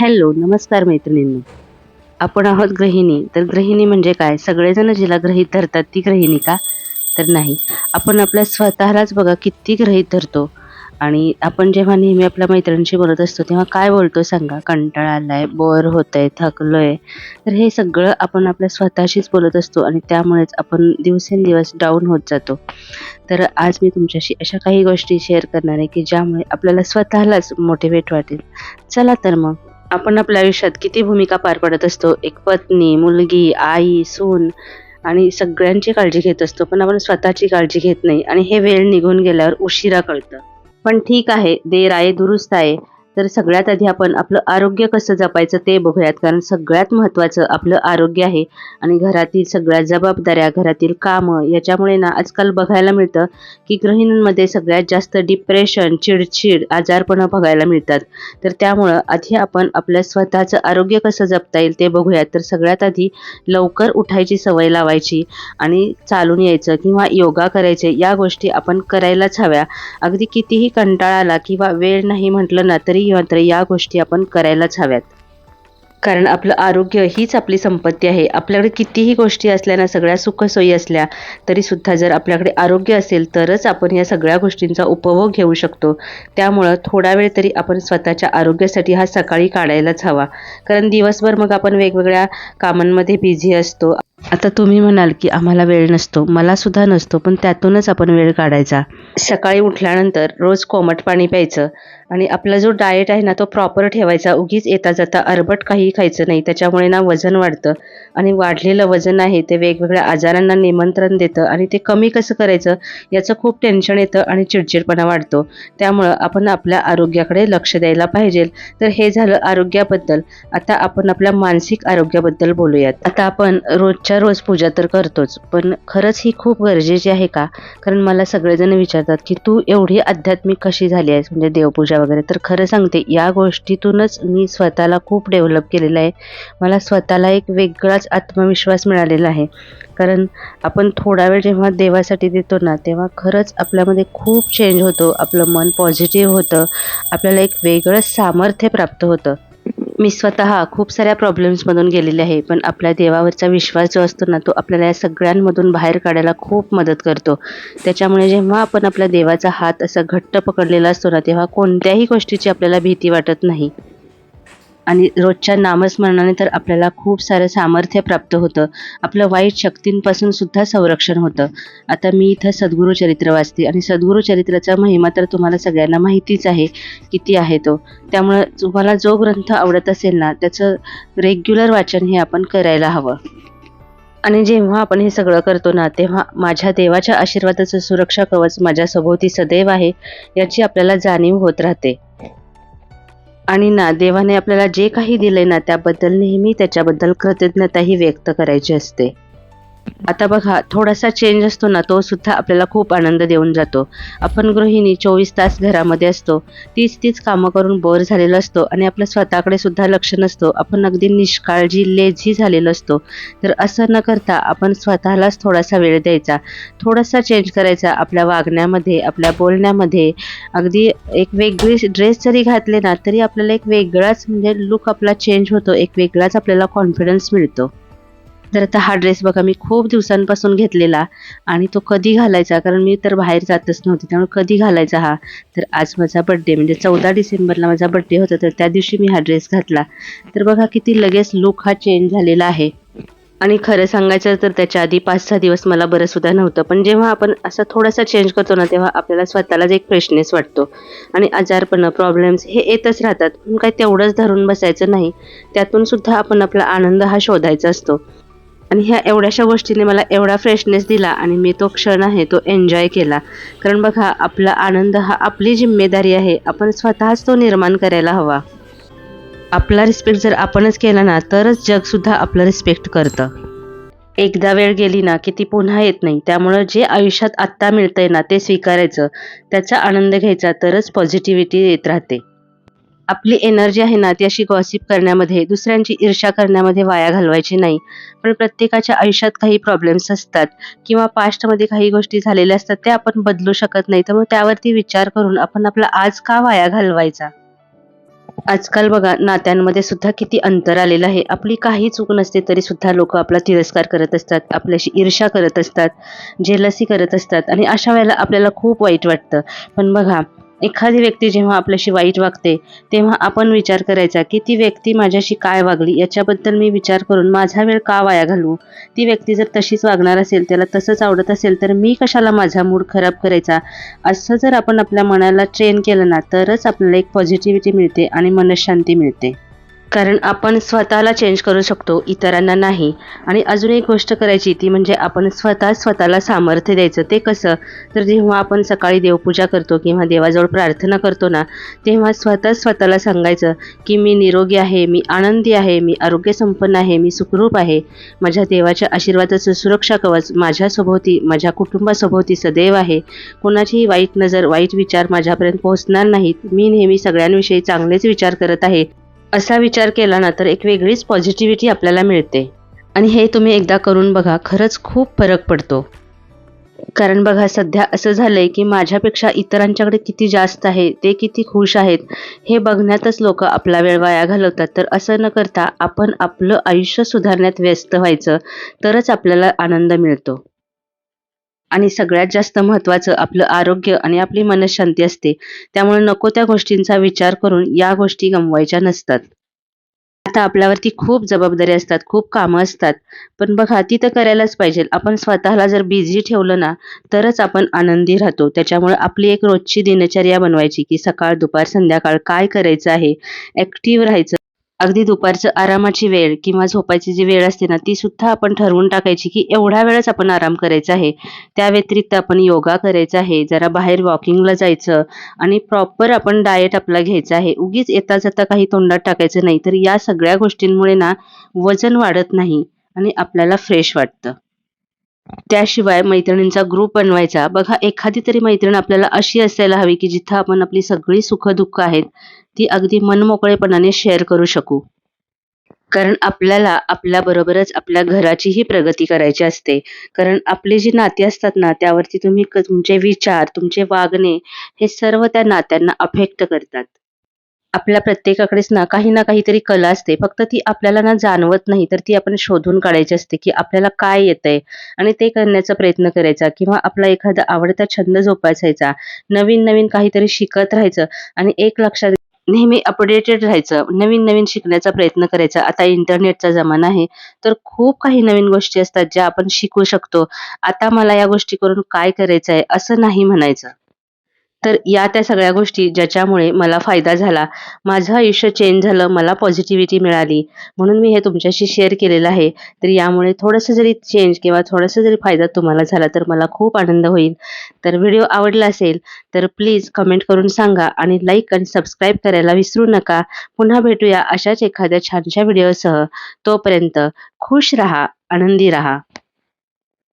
Hello नमस्कार मैत्रिणींनो. आपण आहोत गृहिणी. तर गृहिणी म्हणजे काय? सगळेजण जिला ग्रहित धरतात ती गृहिणी का? तर नाही. आपण आपल्या स्वतःलाच बघा किती ग्रहित धरतो. आणि आपण जेव्हा नेहमी आपल्या मैत्रिणींशी बोलत असतो तेव्हा काय बोलतो सांगा? कंटाळा आलाय बोर होतंय थकलोय. तर हे सगळं आपण आपल्या स्वतःशीच बोलत असतो आणि त्यामुळेच आपण दिवसेंदिवस डाऊन होत जातो. तर आज मी तुमच्याशी अशा काही गोष्टी शेअर करणार आहे की ज्यामुळे आपल्याला स्वतःलाच मोटिवेट वाटेल. चला तर मग. आपण आपल्या आयुष्यात किती भूमिका पार पडत असतो? एक पत्नी मुलगी आई सून आणि सगळ्यांची काळजी घेत असतो पण आपण स्वतःची काळजी घेत नाही आणि हे वेळ निघून गेल्यावर उशिरा कळतं. पण ठीक आहे देर आहे दुरुस्त आहे. तर सगळ्यात आधी आपण आपलं आरोग्य कसं जपायचं ते बघूयात कारण सगळ्यात महत्त्वाचं आपलं आरोग्य आहे. आणि घरातील सगळ्या जबाबदाऱ्या घरातील कामं याच्यामुळे ना आजकाल बघायला मिळतं की गृहिणींमध्ये सगळ्यात जास्त डिप्रेशन चिडचिड आजारपणं बघायला मिळतात. तर त्यामुळं आधी आपण आपलं स्वतःचं आरोग्य कसं जपता येईल ते बघूयात. तर सगळ्यात आधी लवकर उठायची सवय लावायची आणि चालून यायचं किंवा योगा करायचे या गोष्टी आपण करायलाच हव्या. अगदी कितीही कंटाळा आला किंवा वेळ नाही म्हटलं ना तरी मात्र या गोष्टी आपण करायलाच हव्यात. कारण आपलं आरोग्य हीच आपली संपत्ती आहे. आपल्याकडे कितीही गोष्टी असल्या ना सगळ्या सुखसोयी असल्या तरी सुद्धा जर आपल्याकडे आरोग्य असेल तरच आपण या सगळ्या गोष्टींचा उपभोग घेऊ शकतो. त्यामुळं थोडा वेळ तरी आपण स्वतःच्या आरोग्यासाठी हा सकाळी काढायलाच हवा. कारण दिवसभर मग आपण वेगवेगळ्या कामांमध्ये बिझी असतो. आता तुम्ही म्हणाल की आम्हाला वेळ नसतो. मला सुद्धा नसतो पण त्यातूनच आपण वेळ काढायचा. सकाळी उठल्यानंतर रोज कोमट पाणी प्यायचं. आणि आपला जो डाएट आहे ना तो प्रॉपर ठेवायचा. उगीच येता जाता अरबट काही खायचं नाही. त्याच्यामुळे ना वजन वाढतं. आणि वाढलेलं वजन आहे ते वेगवेगळ्या आजारांना निमंत्रण देतं आणि ते कमी कसं करायचं याचं खूप टेन्शन येतं आणि चिडचिडपणा वाढतो. त्यामुळं आपण आपल्या आरोग्याकडे लक्ष द्यायला पाहिजे. तर हे झालं आरोग्याबद्दल. आता आपण आपल्या मानसिक आरोग्याबद्दल बोलूयात. आता आपण रोजच्या रोज पूजा तर करतोच पण खरंच ही खूप गरजेची आहे का? कारण मला सगळेजण विचारतात की तू एवढी आध्यात्मिक कशी झाली आहेस? म्हणजे देवपूजा वगैरे. तर खरं सांगते या गोष्टीतूनच मी स्वतःला खूप डेव्हलप केलेलं आहे. मला स्वतःला एक वेगळाच आत्मविश्वास मिळालेला आहे. कारण आपण थोडा वेळ जेव्हा देवासाठी देतो ना तेव्हा खरंच आपल्यामध्ये खूप चेंज होतो. आपलं मन पॉझिटिव्ह होतं. आपल्याला एक वेगळंच सामर्थ्य प्राप्त होतं. मी स्वतः खूप साऱ्या प्रॉब्लेम्समधून गेलेले आहे पण आपल्या देवावरचा विश्वास जो असतो ना तो आपल्याला या सगळ्यांमधून बाहेर काढायला खूप मदत करतो. त्याच्यामुळे जेव्हा आपण आपल्या देवाचा हात असा घट्ट पकडलेला असतो ना तेव्हा कोणत्याही गोष्टीची आपल्याला भीती वाटत नाही. आणि रोजच्या नामस्मरणाने तर आपल्याला खूप सारं सामर्थ्य प्राप्त होतं. आपलं वाईट शक्तींपासून सुद्धा संरक्षण होतं. आता मी इथं सद्गुरू चरित्र वाचते आणि सद्गुरू चरित्राचा महिमा तर तुम्हाला सगळ्यांना माहितीच आहे किती आहे तो. त्यामुळं तुम्हाला जो ग्रंथ आवडत असेल ना त्याचं रेग्युलर वाचन हे आपण करायला हवं. आणि जेव्हा आपण हे सगळं करतो ना तेव्हा माझ्या देवाच्या आशीर्वादाचं सुरक्षा कवच माझ्या सभोवती सदैव आहे याची आपल्याला जाणीव होत राहते. आणि ना देवाने आपल्याला जे काही दिले ना त्याबद्दल नेहमी त्याच्याबद्दल कृतज्ञताही व्यक्त करायची असते. आता बघा थोडासा चेंज असतो ना तो सुद्धा आपल्याला खूप आनंद देऊन जातो. आपण गृहिणी चोवीस तास घरामध्ये असतो. तीच तीच कामं करून बोर झालेलो असतो आणि आपलं स्वतःकडे सुद्धा लक्ष नसतो. आपण अगदी निष्काळजी लेझी झालेलो असतो. तर असं न करता आपण स्वतःलाच थोडासा वेळ द्यायचा. थोडासा चेंज करायचा आपल्या वागण्यामध्ये आपल्या बोलण्यामध्ये. अगदी एक वेगळी ड्रेस जरी घातले ना तरी आपल्याला एक वेगळाच म्हणजे लुक आपला चेंज होतो. एक वेगळाच आपल्याला कॉन्फिडन्स मिळतो. तर आता हा ड्रेस बघा मी खूप दिवसांपासून घेतलेला आणि तो कधी घालायचा? कारण मी तर बाहेर जातच नव्हते त्यामुळे कधी घालायचा हा? तर आज माझा बड्डे म्हणजे चौदा डिसेंबरला माझा बड्डे होता तर त्या दिवशी मी हा ड्रेस घातला. तर बघा किती लगेच लुक हा चेंज झालेला आहे. आणि खरं सांगायचं तर त्याच्या आधी पाच सहा दिवस मला बरं सुद्धा नव्हतं. पण जेव्हा आपण असा थोडासा चेंज करतो ना तेव्हा आपल्याला स्वतःलाच एक फ्रेशनेस वाटतो. आणि आजारपणं प्रॉब्लेम्स हे येतच राहतात. म्हणून काही तेवढंच धरून बसायचं नाही. त्यातून सुद्धा आपण आपला आनंद हा शोधायचा असतो. आणि ह्या एवढ्याशा गोष्टीने मला एवढा फ्रेशनेस दिला आणि मी तो क्षण आहे तो एन्जॉय केला. कारण बघा आपला आनंद हा आपली जिम्मेदारी आहे. आपण स्वतःच तो निर्माण करायला हवा. आपला रिस्पेक्ट जर आपणच केला ना तरच जगसुद्धा आपलं रिस्पेक्ट करतं. एकदा वेळ गेली ना की ती पुन्हा येत नाही. त्यामुळं जे आयुष्यात आत्ता मिळतंय ना ते स्वीकारायचं. त्याचा आनंद घ्यायचा तरच पॉझिटिव्हिटी येत राहते. आपली एनर्जी आहे ना ती अशी गॉसिप करण्यामध्ये दुसऱ्यांची ईर्ष्या करण्यामध्ये वाया घालवायची नाही. पण प्रत्येकाच्या आयुष्यात काही प्रॉब्लेम्स असतात किंवा पास्टमध्ये काही गोष्टी झालेल्या असतात त्या आपण बदलू शकत नाही. तर मग त्यावरती विचार करून आपण आपला आज का वाया घालवायचा? आजकाल बघा नात्यांमध्ये सुद्धा किती अंतर आलेलं आहे. आपली काही चूक नसते तरी सुद्धा लोक आपला तिरस्कार करत असतात आपल्याशी ईर्ष्या करत असतात जेलसी करत असतात आणि अशा वेळेला आपल्याला खूप वाईट वाटतं. पण बघा एखादी व्यक्ती जेव्हा आपल्याशी वाईट वागते तेव्हा आपण विचार करायचा की ती व्यक्ती माझ्याशी काय वागली? याच्याबद्दल मी विचार करून माझा वेळ का वाया घालवू? ती व्यक्ती जर तशीच वागणार असेल त्याला तसंच आवडत असेल तर मी कशाला माझा मूड खराब करायचा? असं जर आपण आपल्या मनाला ट्रेन केलं ना तरच आपल्याला एक पॉझिटिव्हिटी मिळते आणि मनशांती मिळते. कारण आपण स्वतःला चेंज करू शकतो इतरांना नाही. आणि अजून एक गोष्ट करायची ती म्हणजे आपण स्वतः स्वतःला सामर्थ्य द्यायचं. ते कसं? तर जेव्हा आपण सकाळी देवपूजा करतो किंवा देवाजवळ प्रार्थना करतो ना तेव्हा स्वतः स्वतःला सांगायचं की मी निरोगी आहे मी आनंदी आहे मी आरोग्यसंपन्न आहे मी सुखरूप आहे. माझ्या देवाच्या आशीर्वादाचं सुरक्षा कवच माझ्यासोबती माझ्या कुटुंबासोबती सदैव आहे. कोणाचीही वाईट नजर वाईट विचार माझ्यापर्यंत पोहोचणार नाहीत. मी नेहमी सगळ्यांविषयी चांगलेच विचार करत आहे. असा विचार केला ना तर एक वेगळीच पॉझिटिव्हिटी आपल्याला मिळते. आणि हे तुम्ही एकदा करून बघा खरंच खूप फरक पडतो. कारण बघा सध्या असं झालंय की माझ्यापेक्षा इतरांच्याकडे किती जास्त आहे ते किती खुश आहेत हे बघण्यातच लोक आपला वेळ वाया घालवतात. तर असं न करता आपण आपलं आयुष्य सुधारण्यात व्यस्त व्हायचं तरच आपल्याला आनंद मिळतो. आणि सगळ्यात जास्त महत्त्वाचं आपलं आरोग्य आणि आपली मनशांती असते. त्यामुळे नको त्या गोष्टींचा विचार करून या गोष्टी गमवायच्या नसतात. आता आपल्यावरती खूप जबाबदारी असतात खूप कामं असतात. पण बघा ती तर करायलाच पाहिजे. आपण स्वतःला जर बिझी ठेवलं ना तरच आपण आनंदी राहतो. त्याच्यामुळे आपली एक रोजची दिनचर्या बनवायची की सकाळ दुपार संध्याकाळ काय करायचं आहे? ॲक्टिव्ह राहायचं. अगदी दुपारचं आरामाची वेळ किंवा झोपायची जी वेळ असते ना ती सुद्धा आपण ठरवून टाकायची की एवढ्या वेळच आपण आराम करायचा आहे. त्या व्यतिरिक्त आपण योगा करायचा आहे जरा बाहेर वॉकिंगला जायचं आणि प्रॉपर आपण डाएट आपला घ्यायचा आहे. उगीच येता जाता काही तोंडात टाकायचं नाही तर या सगळ्या गोष्टींमुळे ना वजन वाढत नाही आणि आपल्याला फ्रेश वाटतं. त्याशिवाय मैत्रिणींचा ग्रुप बनवायचा. बघा एखादी तरी मैत्रीण आपल्याला अशी असायला हवी की जिथं आपण आपली सगळी सुख दुःख आहेत ती अगदी मनमोकळेपणाने शेअर करू शकू. कारण आपल्याला आपल्याबरोबरच आपल्या घराचीही प्रगती करायची असते. कारण आपली जी नाती असतात ना त्यावरती तुम्ही तुमचे विचार तुमचे वागणे हे सर्व त्या नात्यांना अफेक्ट करतात. आपल्या प्रत्येकाकडेच ना काही ना काहीतरी कला असते. फक्त ती आपल्याला ना जाणवत नाही तर ती आपण शोधून काढायची असते की आपल्याला काय येतंय आणि ते करण्याचा प्रयत्न करायचा किंवा आपला एखादा आवडता छंद जोपासायचा. नवीन नवीन काहीतरी शिकत राहायचं आणि एक लक्षात नेहमी अपडेटेड राहायचं. नवीन नवीन शिकण्याचा प्रयत्न करायचा. आता इंटरनेटचा जमाना आहे तर खूप काही नवीन गोष्टी असतात ज्या आपण शिकू शकतो. आता मला या गोष्टी करून काय करायचं आहे असं नाही म्हणायचं. तर या त्या सगळ्या गोष्टी ज्याच्यामुळे मला फायदा झाला. माझं आयुष्य चेंज झालं मला पॉझिटिव्हिटी मिळाली. म्हणून मी हे तुमच्याशी शेअर केलेलं आहे. तर यामुळे थोडंसं जरी चेंज किंवा थोडासा जरी फायदा तुम्हाला झाला तर मला खूप आनंद होईल. तर व्हिडिओ आवडला असेल तर प्लीज कमेंट करून सांगा आणि लाईक आणि सबस्क्राईब करायला विसरू नका. पुन्हा भेटूया अशाच एखाद्या छानशा व्हिडिओसह तोपर्यंत खुश रहा आनंदी रहा.